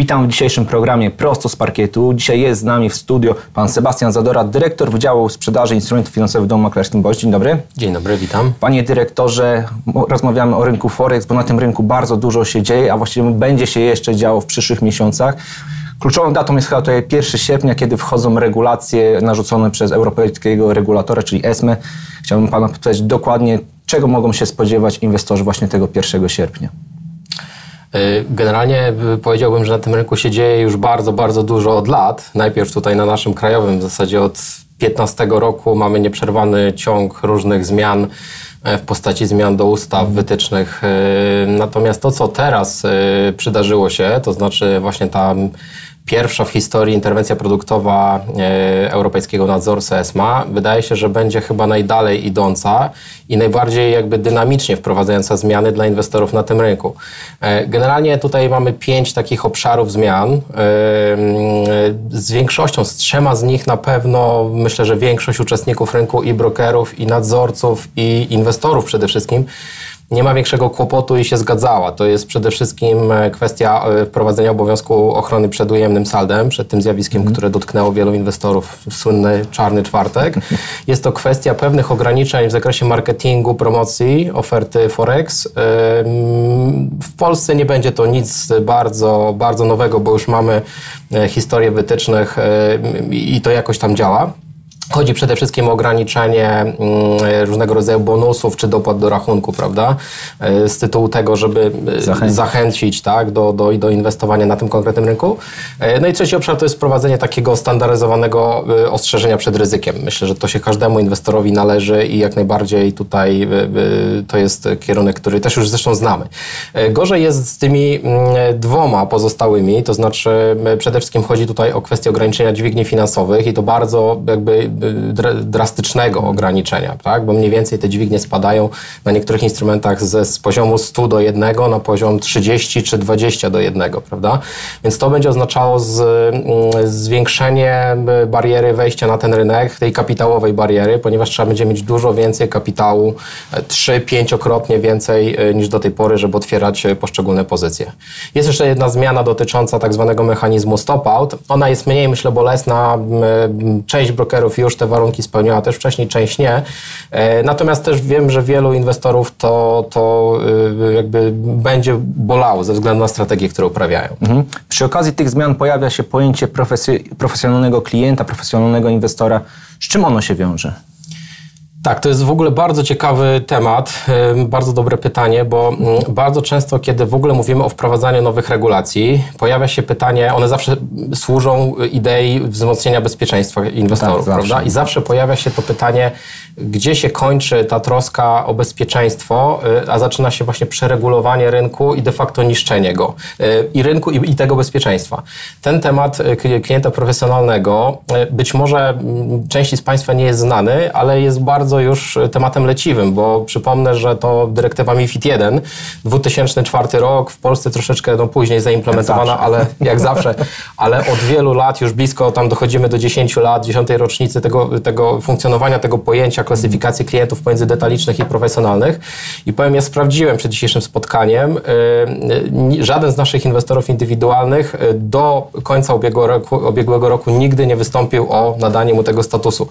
Witam w dzisiejszym programie prosto z parkietu. Dzisiaj jest z nami w studio pan Sebastian Zadora, dyrektor Wydziału Sprzedaży Instrumentów Finansowych w Domu Maklerskim Boś. Dzień dobry. Dzień dobry, witam. Panie dyrektorze, rozmawiamy o rynku Forex, bo na tym rynku bardzo dużo się dzieje, a właściwie będzie się jeszcze działo w przyszłych miesiącach. Kluczową datą jest chyba tutaj 1 sierpnia, kiedy wchodzą regulacje narzucone przez europejskiego regulatora, czyli ESME. Chciałbym pana pytać dokładnie, czego mogą się spodziewać inwestorzy właśnie tego 1 sierpnia. Y, generalnie y, powiedziałbym, że na tym rynku się dzieje już bardzo, bardzo dużo od lat. Najpierw tutaj na naszym krajowym, w zasadzie od 15 roku mamy nieprzerwany ciąg różnych zmian e, w postaci zmian do ustaw, wytycznych. Y, natomiast to, co teraz przydarzyło się, to znaczy właśnie ta pierwsza w historii interwencja produktowa e, Europejskiego Nadzorcy ESMA. Wydaje się, że będzie chyba najdalej idąca i najbardziej jakby dynamicznie wprowadzająca zmiany dla inwestorów na tym rynku. E, generalnie tutaj mamy pięć takich obszarów zmian. E, z większością, z trzema z nich na pewno myślę, że większość uczestników rynku i brokerów, i nadzorców, i inwestorów przede wszystkim nie ma większego kłopotu i się zgadzała. To jest przede wszystkim e, kwestia e, wprowadzenia obowiązku ochrony przed ujemnym saldem, przed tym zjawiskiem, mm. które dotknęło wielu inwestorów, słynny czarny czwartek. Jest to kwestia pewnych ograniczeń w zakresie marketingu, promocji, oferty Forex. W Polsce nie będzie to nic bardzo, bardzo nowego, bo już mamy e, historię wytycznych i to jakoś tam działa. Chodzi przede wszystkim o ograniczenie mm, różnego rodzaju bonusów czy dopłat do rachunku, prawda? E, z tytułu tego, żeby e, zachęcić, zachęcić tak, do, do, do inwestowania na tym konkretnym rynku. E, no i trzeci obszar to jest wprowadzenie takiego standaryzowanego ostrzeżenia przed ryzykiem. Myślę, że to się każdemu inwestorowi należy i jak najbardziej tutaj to jest kierunek, który też już zresztą znamy. Gorzej jest z tymi mm, dwoma pozostałymi, to znaczy przede wszystkim chodzi tutaj o kwestię ograniczenia dźwigni finansowych i to bardzo jakby drastycznego ograniczenia, tak? bo mniej więcej te dźwignie spadają na niektórych instrumentach ze, z poziomu 100 do 1 na poziom 30 czy 20 do 1, prawda? Więc to będzie oznaczało z, mm, zwiększenie bariery wejścia na ten rynek, tej kapitałowej bariery, ponieważ trzeba będzie mieć dużo więcej kapitału, 3-5-krotnie e, więcej e, niż do tej pory, żeby otwierać e, poszczególne pozycje. Jest jeszcze jedna zmiana dotycząca tak zwanego mechanizmu stop-out. Ona jest mniej, myślę, bolesna. Część brokerów już już te warunki spełniała też wcześniej, część nie. E, natomiast też wiem, że wielu inwestorów to, to y, jakby będzie bolało ze względu na strategię, którą uprawiają. Mhm. Przy okazji tych zmian pojawia się pojęcie profesjonalnego klienta, profesjonalnego inwestora. Z czym ono się wiąże? Tak, to jest w ogóle bardzo ciekawy temat, bardzo dobre pytanie, bo mm, bardzo często, kiedy w ogóle mówimy o wprowadzaniu nowych regulacji, pojawia się pytanie, one zawsze służą idei wzmocnienia bezpieczeństwa inwestorów, tak, prawda? I zawsze pojawia się to pytanie, gdzie się kończy ta troska o bezpieczeństwo, y, a zaczyna się właśnie przeregulowanie rynku i de facto niszczenie go. Y, I rynku, i, i tego bezpieczeństwa. Ten temat y, klienta profesjonalnego być może mm, części z Państwa nie jest znany, ale jest bardzo bardzo już tematem leciwym, bo przypomnę, że to dyrektywa MIFID 1, 2004 rok, w Polsce troszeczkę no, później zaimplementowana, jak ale jak zawsze, ale od wielu lat, już blisko tam dochodzimy do 10 lat, 10 rocznicy tego, tego funkcjonowania, tego pojęcia klasyfikacji klientów pomiędzy detalicznych i profesjonalnych. I powiem, ja sprawdziłem przed dzisiejszym spotkaniem, yy, żaden z naszych inwestorów indywidualnych y, do końca ubiegłego roku, ubiegłego roku nigdy nie wystąpił o nadanie mu tego statusu.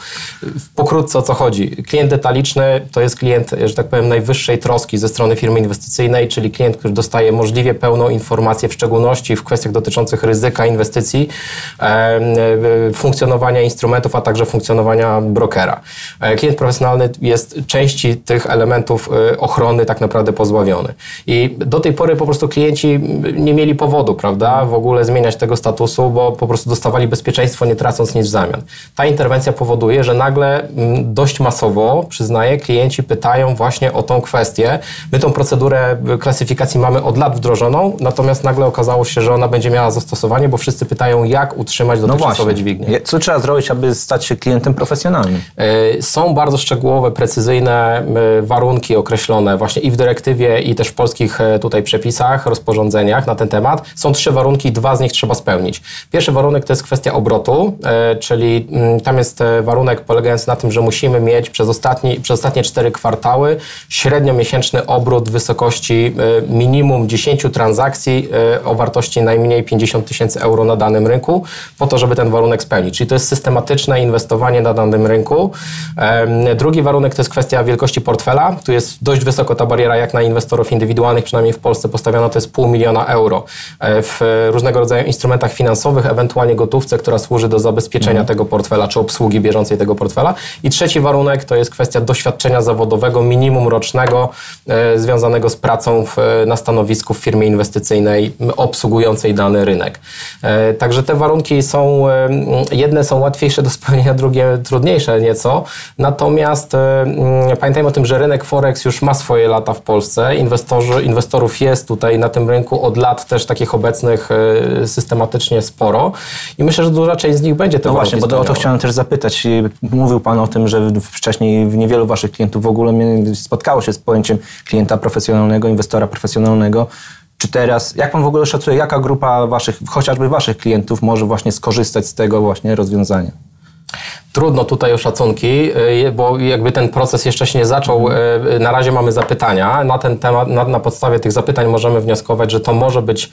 Pokrótce o co chodzi klient detaliczny to jest klient, że tak powiem, najwyższej troski ze strony firmy inwestycyjnej, czyli klient, który dostaje możliwie pełną informację, w szczególności w kwestiach dotyczących ryzyka inwestycji, funkcjonowania instrumentów, a także funkcjonowania brokera. E, klient profesjonalny jest części tych elementów e, ochrony tak naprawdę pozbawiony. I do tej pory po prostu klienci nie mieli powodu, prawda, w ogóle zmieniać tego statusu, bo po prostu dostawali bezpieczeństwo, nie tracąc nic w zamian. Ta interwencja powoduje, że nagle dość masowo przyznaję, klienci pytają właśnie o tą kwestię. My tą procedurę klasyfikacji mamy od lat wdrożoną, natomiast nagle okazało się, że ona będzie miała zastosowanie, bo wszyscy pytają, jak utrzymać dotychczasowe no dźwignie. Co trzeba zrobić, aby stać się klientem profesjonalnym? E, są bardzo szczegółowe, precyzyjne e, warunki określone właśnie i w dyrektywie, i też w polskich e, tutaj przepisach, rozporządzeniach na ten temat. Są trzy warunki, dwa z nich trzeba spełnić. Pierwszy warunek to jest kwestia obrotu, czyli mm, tam jest warunek polegający na tym, że musimy mieć przez przez, ostatni, przez ostatnie cztery kwartały średnio miesięczny obrót w wysokości minimum 10 transakcji o wartości najmniej 50 tysięcy euro na danym rynku, po to, żeby ten warunek spełnić. Czyli to jest systematyczne inwestowanie na danym rynku. Drugi warunek to jest kwestia wielkości portfela. Tu jest dość wysoko ta bariera jak na inwestorów indywidualnych, przynajmniej w Polsce postawiona to jest pół miliona euro. E, w różnego rodzaju instrumentach finansowych, ewentualnie gotówce, która służy do zabezpieczenia mhm. tego portfela, czy obsługi bieżącej tego portfela. I trzeci warunek to jest kwestia doświadczenia zawodowego, minimum rocznego, e, związanego z pracą w, na stanowisku w firmie inwestycyjnej obsługującej dany rynek. E, także te warunki są, jedne są łatwiejsze do spełnienia, drugie trudniejsze nieco. Natomiast pamiętajmy o tym, że rynek Forex już ma swoje lata w Polsce. Inwestorzy, inwestorów jest tutaj na tym rynku od lat też takich obecnych e, systematycznie sporo i myślę, że duża część z nich będzie to No właśnie, bo o to chciałem też zapytać. Mówił Pan o tym, że wcześniej w niewielu Waszych klientów w ogóle spotkało się z pojęciem klienta profesjonalnego, inwestora profesjonalnego. Czy teraz, jak Pan w ogóle szacuje, jaka grupa Waszych, chociażby Waszych klientów może właśnie skorzystać z tego właśnie rozwiązania? Trudno tutaj o szacunki, y, bo jakby ten proces jeszcze się nie zaczął. Y, na razie mamy zapytania. Na ten temat, na, na podstawie tych zapytań możemy wnioskować, że to może być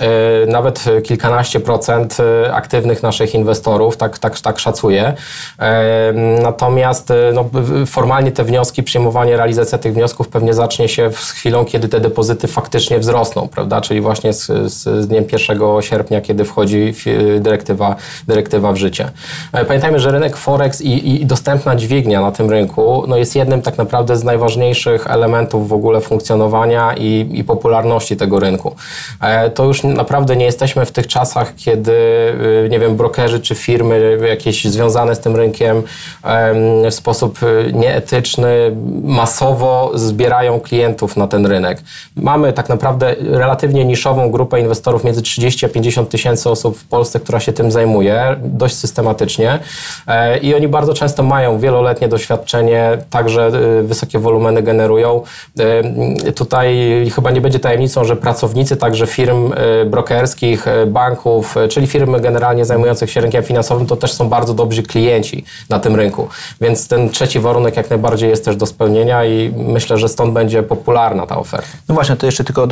E, nawet kilkanaście procent e, aktywnych naszych inwestorów, tak, tak, tak szacuję. E, natomiast no, formalnie te wnioski, przyjmowanie, realizacja tych wniosków pewnie zacznie się z chwilą, kiedy te depozyty faktycznie wzrosną, prawda? Czyli właśnie z, z dniem 1 sierpnia, kiedy wchodzi dyrektywa, dyrektywa w życie. Pamiętajmy, że rynek Forex i, i dostępna dźwignia na tym rynku no, jest jednym tak naprawdę z najważniejszych elementów w ogóle funkcjonowania i, i popularności tego rynku. To już naprawdę nie jesteśmy w tych czasach, kiedy, y, nie wiem, brokerzy czy firmy jakieś związane z tym rynkiem w sposób y, nieetyczny masowo zbierają klientów na ten rynek. Mamy tak naprawdę relatywnie niszową grupę inwestorów, między 30 a 50 tysięcy osób w Polsce, która się tym zajmuje dość systematycznie e, i oni bardzo często mają wieloletnie doświadczenie, także y, wysokie wolumeny generują. E, tutaj chyba nie będzie tajemnicą, że pracownicy także firm brokerskich, e, banków, czyli firmy generalnie zajmujących się rynkiem finansowym, to też są bardzo dobrzy klienci na tym rynku. Więc ten trzeci warunek jak najbardziej jest też do spełnienia i myślę, że stąd będzie popularna ta oferta. No właśnie, to jeszcze tylko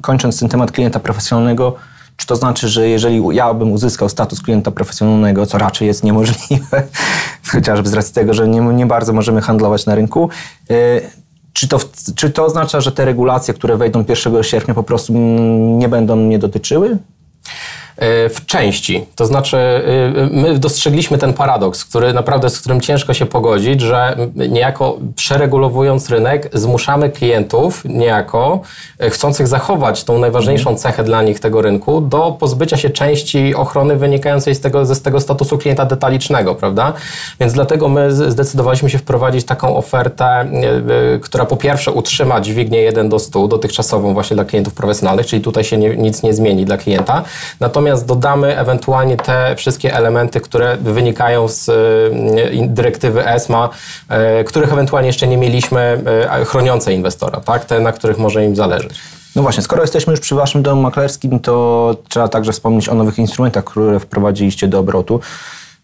kończąc ten temat klienta profesjonalnego, czy to znaczy, że jeżeli ja bym uzyskał status klienta profesjonalnego, co raczej jest niemożliwe, chociażby z racji tego, że nie, nie bardzo możemy handlować na rynku, e, czy to, czy to oznacza, że te regulacje, które wejdą 1 sierpnia, po prostu nie będą mnie dotyczyły? E, w części. To znaczy, e, my dostrzegliśmy ten paradoks, który naprawdę, z którym ciężko się pogodzić, że niejako przeregulowując rynek, zmuszamy klientów niejako e, chcących zachować tą najważniejszą mhm. cechę dla nich tego rynku do pozbycia się części ochrony wynikającej z tego, z tego statusu klienta detalicznego, prawda? Więc dlatego my zdecydowaliśmy się wprowadzić taką ofertę, która po pierwsze utrzyma dźwignię 1 do 100 dotychczasową właśnie dla klientów profesjonalnych, czyli tutaj się nie, nic nie zmieni dla klienta. Natomiast natomiast dodamy ewentualnie te wszystkie elementy, które wynikają z y, dyrektywy ESMA, y, których ewentualnie jeszcze nie mieliśmy, y, chroniące inwestora, tak? te, na których może im zależeć. No właśnie, skoro jesteśmy już przy Waszym domu maklerskim, to trzeba także wspomnieć o nowych instrumentach, które wprowadziliście do obrotu.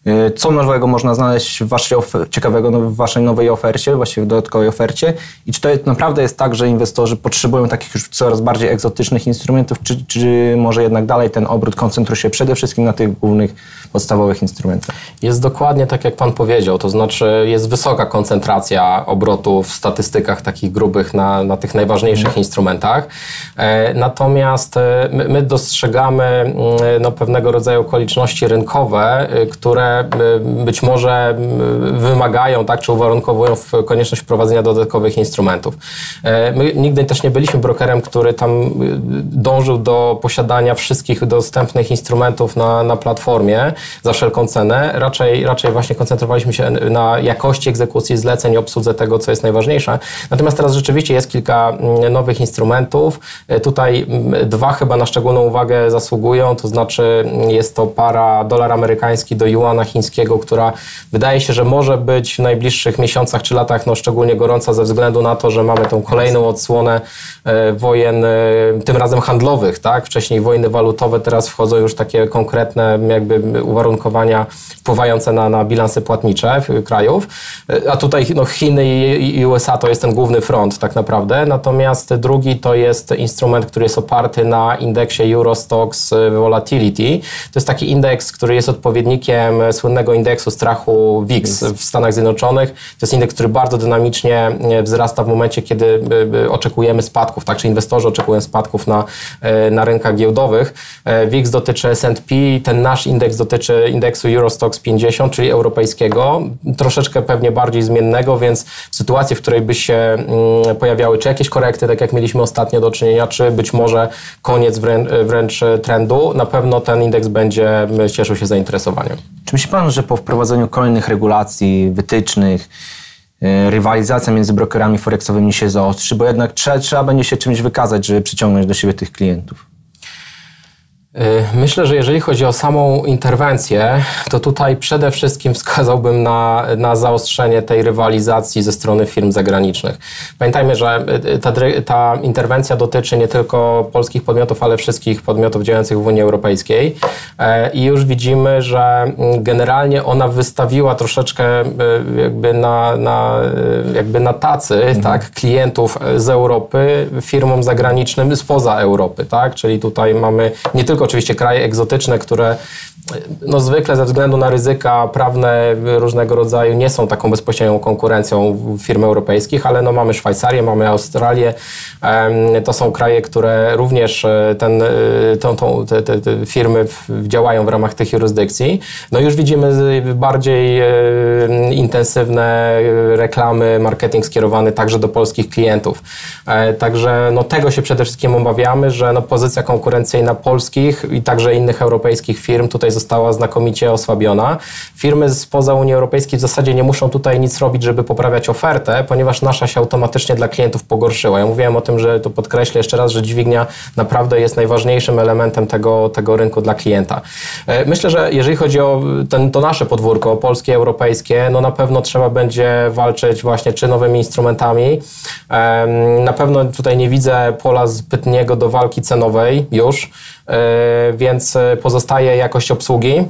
Y, co nowego można znaleźć w waszej ciekawego no, w waszej nowej ofercie, właściwie w dodatkowej ofercie? I czy to naprawdę jest tak, że inwestorzy potrzebują takich już coraz bardziej egzotycznych instrumentów, czy, czy może jednak dalej ten obrót koncentruje się przede wszystkim na tych głównych, podstawowych instrumentach? Jest dokładnie tak, jak Pan powiedział. To znaczy jest wysoka koncentracja obrotu w statystykach takich grubych na, na tych najważniejszych mhm. instrumentach. E, natomiast e, my, my dostrzegamy mm, no, pewnego rodzaju okoliczności rynkowe, e, Y, być może y, wymagają, tak, czy uwarunkowują konieczność wprowadzenia dodatkowych instrumentów. E, my nigdy też nie byliśmy brokerem, który tam dążył do posiadania wszystkich dostępnych instrumentów na, na platformie za wszelką cenę. Raczej, raczej właśnie koncentrowaliśmy się na jakości egzekucji zleceń i obsłudze tego, co jest najważniejsze. Natomiast teraz rzeczywiście jest kilka mm, nowych instrumentów. E, tutaj mm, dwa chyba na szczególną uwagę zasługują, to znaczy jest to para dolar amerykański do juana Jana Chińskiego, która wydaje się, że może być w najbliższych miesiącach czy latach no, szczególnie gorąca ze względu na to, że mamy tą kolejną odsłonę e, wojen, e, tym razem handlowych, tak? Wcześniej wojny walutowe, teraz wchodzą już takie konkretne jakby uwarunkowania wpływające na, na bilansy płatnicze krajów, a tutaj no, Chiny i, i USA to jest ten główny front tak naprawdę, natomiast drugi to jest instrument, który jest oparty na indeksie Eurostox Volatility. To jest taki indeks, który jest odpowiednikiem słynnego indeksu strachu VIX w Stanach Zjednoczonych. To jest indeks, który bardzo dynamicznie e, wzrasta w momencie, kiedy e, e, oczekujemy spadków, tak, czy inwestorzy oczekują spadków na, na rynkach giełdowych. VIX dotyczy S&P, ten nasz indeks dotyczy indeksu Eurostox 50, czyli europejskiego, troszeczkę pewnie bardziej zmiennego, więc w sytuacji, w której by się mm, pojawiały czy jakieś korekty, tak jak mieliśmy ostatnio do czynienia, czy być może koniec wręcz, wręcz trendu, na pewno ten indeks będzie cieszył się zainteresowaniem. Czy myśli Pan, że po wprowadzeniu kolejnych regulacji, wytycznych, e, rywalizacja między brokerami forexowymi się zaostrzy, bo jednak trzeba, trzeba będzie się czymś wykazać, żeby przyciągnąć do siebie tych klientów? Y, myślę, że jeżeli chodzi o samą interwencję, to tutaj przede wszystkim wskazałbym na, na zaostrzenie tej rywalizacji ze strony firm zagranicznych. Pamiętajmy, że y, ta, ta interwencja dotyczy nie tylko polskich podmiotów, ale wszystkich podmiotów działających w Unii Europejskiej e, i już widzimy, że mm, generalnie ona wystawiła troszeczkę y, jakby na, na, jakby na tacy mhm. tak, klientów z Europy firmom zagranicznym spoza Europy. Tak? Czyli tutaj mamy nie tylko oczywiście kraje egzotyczne, które no zwykle ze względu na ryzyka prawne różnego rodzaju nie są taką bezpośrednią konkurencją firm europejskich, ale no mamy Szwajcarię, mamy Australię. To są kraje, które również e, ten, e, tą, tą, te, te, te firmy działają w ramach tych jurysdykcji. No już widzimy bardziej e, intensywne reklamy, marketing skierowany także do polskich klientów. Także no tego się przede wszystkim obawiamy, że no pozycja konkurencyjna polskich i także innych europejskich firm tutaj została znakomicie osłabiona. Firmy spoza Unii Europejskiej w zasadzie nie muszą tutaj nic robić, żeby poprawiać ofertę, ponieważ nasza się automatycznie dla klientów pogorszyła. Ja mówiłem o tym, że to podkreślę jeszcze raz, że dźwignia naprawdę jest najważniejszym elementem tego, tego rynku dla klienta. E, myślę, że jeżeli chodzi o ten, to nasze podwórko, polskie, europejskie, no na pewno trzeba będzie walczyć właśnie czy nowymi instrumentami. Na pewno tutaj nie widzę pola zbytniego do walki cenowej już. E, więc e, pozostaje jakość obsługi. Mm,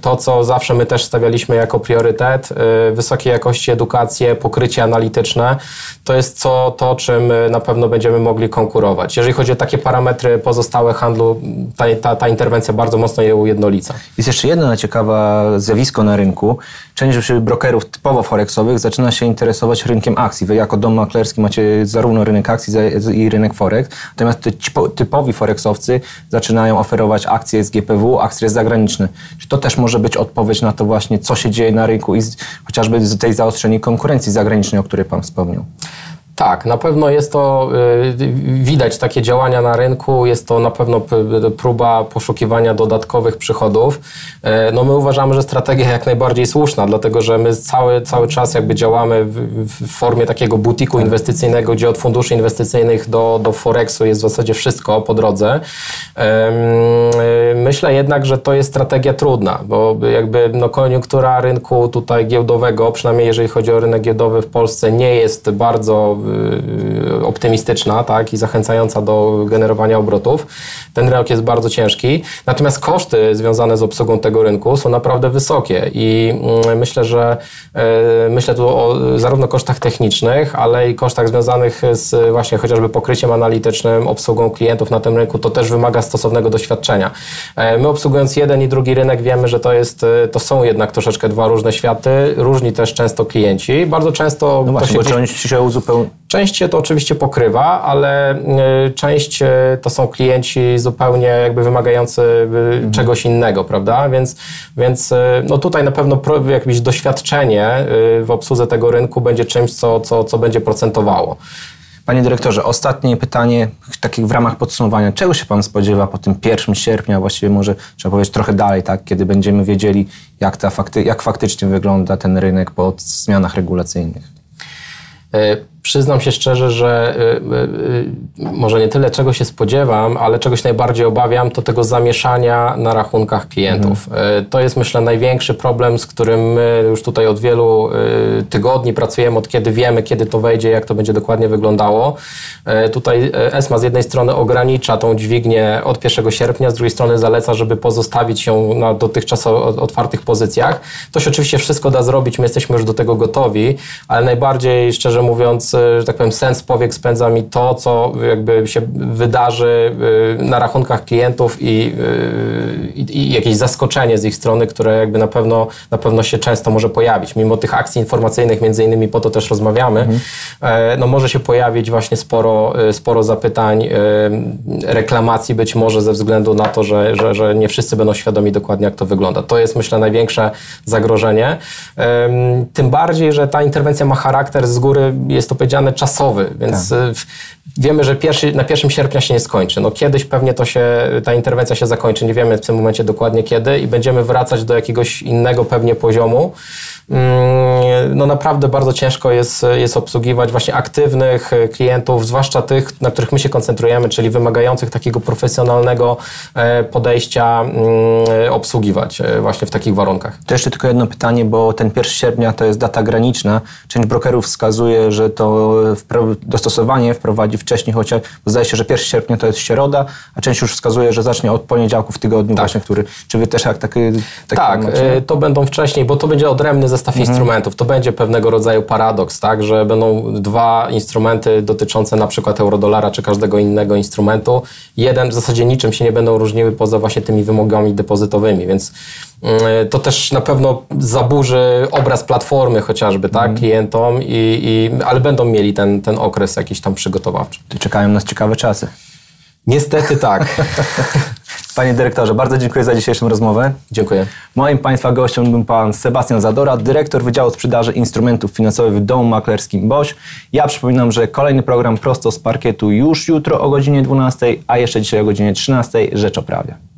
to, co zawsze my też stawialiśmy jako priorytet, e, wysokiej jakości edukację, pokrycie analityczne, to jest co, to, czym na pewno będziemy mogli konkurować. Jeżeli chodzi o takie parametry pozostałe handlu, ta, ta, ta interwencja bardzo mocno je ujednolica. Jest jeszcze jedno ciekawe zjawisko na rynku. Część brokerów typowo forexowych zaczyna się interesować rynkiem akcji. Wy jako dom maklerski macie zarówno rynek akcji i rynek forex, natomiast typowi forexowcy zaczynają oferować akcje z GPW, akcje zagraniczne. Czy to też może być odpowiedź na to właśnie, co się dzieje na rynku i chociażby tej zaostrzenia konkurencji zagranicznej, o której Pan wspomniał? Tak, na pewno jest to, y, widać takie działania na rynku, jest to na pewno próba poszukiwania dodatkowych przychodów. E, no my uważamy, że strategia jak najbardziej słuszna, dlatego że my cały, cały czas jakby działamy w, formie takiego butiku tak. inwestycyjnego, gdzie od funduszy inwestycyjnych do, do Forexu jest w zasadzie wszystko po drodze. Y, myślę jednak, że to jest strategia trudna, bo jakby no koniunktura rynku tutaj giełdowego, przynajmniej jeżeli chodzi o rynek giełdowy w Polsce, nie jest bardzo optymistyczna tak, i zachęcająca do generowania obrotów. Ten rok jest bardzo ciężki, natomiast koszty związane z obsługą tego rynku są naprawdę wysokie i mm, myślę, że y, myślę tu o zarówno kosztach technicznych, ale i kosztach związanych z właśnie chociażby pokryciem analitycznym, obsługą klientów na tym rynku, to też wymaga stosownego doświadczenia. E, my obsługując jeden i drugi rynek wiemy, że to, jest, to są jednak troszeczkę dwa różne światy, różni też często klienci. Bardzo często... No właśnie, się, bo się uzupełnia Część się to oczywiście pokrywa, ale y, część y, to są klienci zupełnie jakby wymagający y, mhm. czegoś innego, prawda? Więc, więc no tutaj na pewno jakieś doświadczenie w obsłudze tego rynku będzie czymś, co, co, co będzie procentowało. Panie dyrektorze, ostatnie pytanie, takie w ramach podsumowania. Czego się Pan spodziewa po tym 1 sierpnia, właściwie może trzeba powiedzieć trochę dalej, tak, kiedy będziemy wiedzieli, jak, ta fakty, jak faktycznie wygląda ten rynek po zmianach regulacyjnych? Przyznam się szczerze, że y, y, y, może nie tyle czego się spodziewam, ale czegoś najbardziej obawiam, to tego zamieszania na rachunkach klientów. Mhm. To jest myślę największy problem, z którym my już tutaj od wielu tygodni pracujemy, od kiedy wiemy, kiedy to wejdzie, jak to będzie dokładnie wyglądało. Tutaj ESMA z jednej strony ogranicza tą dźwignię od 1 sierpnia, z drugiej strony zaleca, żeby pozostawić ją na dotychczas otwartych pozycjach. To się oczywiście wszystko da zrobić, my jesteśmy już do tego gotowi, ale najbardziej, szczerze mówiąc, że tak powiem, sens powiek spędza mi to, co jakby się wydarzy y, na rachunkach klientów i, y, i, i jakieś zaskoczenie z ich strony, które jakby na pewno, na pewno się często może pojawić. Mimo tych akcji informacyjnych, między innymi po to też rozmawiamy, mhm. no może się pojawić właśnie sporo, y, sporo zapytań, reklamacji być może ze względu na to, że, że, że nie wszyscy będą świadomi dokładnie, jak to wygląda. To jest, myślę, największe zagrożenie. Tym bardziej, że ta interwencja ma charakter z góry, jest to powiedziane, czasowy, więc tak. wiemy, że pierwszy, na 1 sierpnia się nie skończy. No kiedyś pewnie to się, ta interwencja się zakończy, nie wiemy w tym momencie dokładnie kiedy i będziemy wracać do jakiegoś innego pewnie poziomu. Mm, no naprawdę bardzo ciężko jest, jest obsługiwać właśnie aktywnych klientów, zwłaszcza tych, na których my się koncentrujemy, czyli wymagających takiego profesjonalnego e, podejścia mm, obsługiwać e, właśnie w takich warunkach. To jeszcze tylko jedno pytanie, bo ten 1 sierpnia to jest data graniczna. Część brokerów wskazuje, że to dostosowanie wprowadzi wcześniej, chociaż zdaje się, że 1 sierpnia to jest środa, a część już wskazuje, że zacznie od poniedziałku w tygodniu tak. właśnie, który... Czy wy też jak taki... taki tak, e, to będą wcześniej, bo to będzie odrębny zestaw mhm. instrumentów. To będzie pewnego rodzaju paradoks, tak, że będą dwa instrumenty dotyczące na przykład eurodolara czy każdego innego instrumentu. Jeden w zasadzie niczym się nie będą różniły poza właśnie tymi wymogami depozytowymi, więc mm, to też na pewno zaburzy obraz platformy chociażby, tak, mm. klientom, i, i, ale będą mieli ten, ten okres jakiś tam przygotowawczy. Czekają nas ciekawe czasy. Niestety tak. Panie dyrektorze, bardzo dziękuję za dzisiejszą rozmowę. Dziękuję. Moim Państwa gościem był Pan Sebastian Zadora, dyrektor Wydziału Sprzedaży Instrumentów Finansowych w Domu Maklerskim BOŚ. Ja przypominam, że kolejny program prosto z parkietu już jutro o godzinie 12, a jeszcze dzisiaj o godzinie 13. Rzecz o prawie.